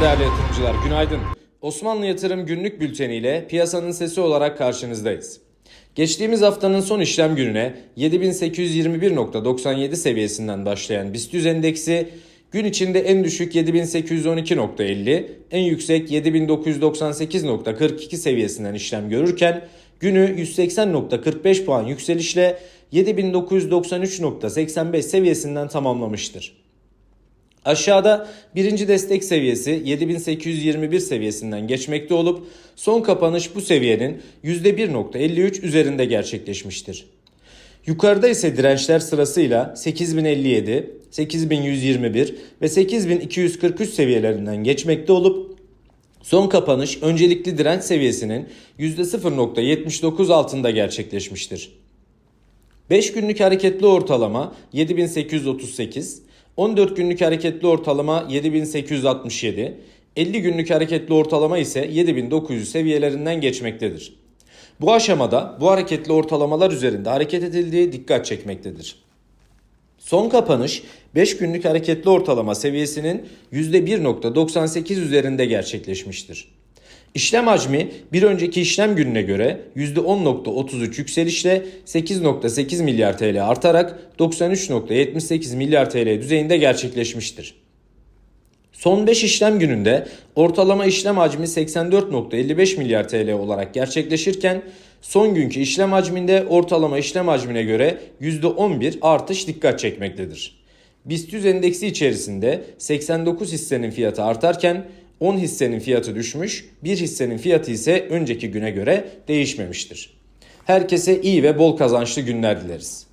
değerli yatırımcılar, günaydın. Osmanlı Yatırım günlük bülteni ile piyasanın sesi olarak karşınızdayız. Geçtiğimiz haftanın son işlem gününe 7821.97 seviyesinden başlayan BIST 100 endeksi gün içinde en düşük 7812.50, en yüksek 7998.42 seviyesinden işlem görürken günü 180.45 puan yükselişle 7993.85 seviyesinden tamamlamıştır. Aşağıda birinci destek seviyesi 7821 seviyesinden geçmekte olup son kapanış bu seviyenin %1.53 üzerinde gerçekleşmiştir. Yukarıda ise dirençler sırasıyla 8057, 8121 ve 8243 seviyelerinden geçmekte olup son kapanış öncelikli direnç seviyesinin %0.79 altında gerçekleşmiştir. 5 günlük hareketli ortalama 7838, 14 günlük hareketli ortalama 7867, 50 günlük hareketli ortalama ise 7900 seviyelerinden geçmektedir. Bu aşamada bu hareketli ortalamalar üzerinde hareket edildiği dikkat çekmektedir. Son kapanış 5 günlük hareketli ortalama seviyesinin %1.98 üzerinde gerçekleşmiştir. İşlem hacmi bir önceki işlem gününe göre %10.33 yükselişle 8.8 milyar TL artarak 93.78 milyar TL düzeyinde gerçekleşmiştir. Son 5 işlem gününde ortalama işlem hacmi 84.55 milyar TL olarak gerçekleşirken son günkü işlem hacminde ortalama işlem hacmine göre %11 artış dikkat çekmektedir. BIST 100 endeksi içerisinde 89 hissenin fiyatı artarken 10 hissenin fiyatı düşmüş, 1 hissenin fiyatı ise önceki güne göre değişmemiştir. Herkese iyi ve bol kazançlı günler dileriz.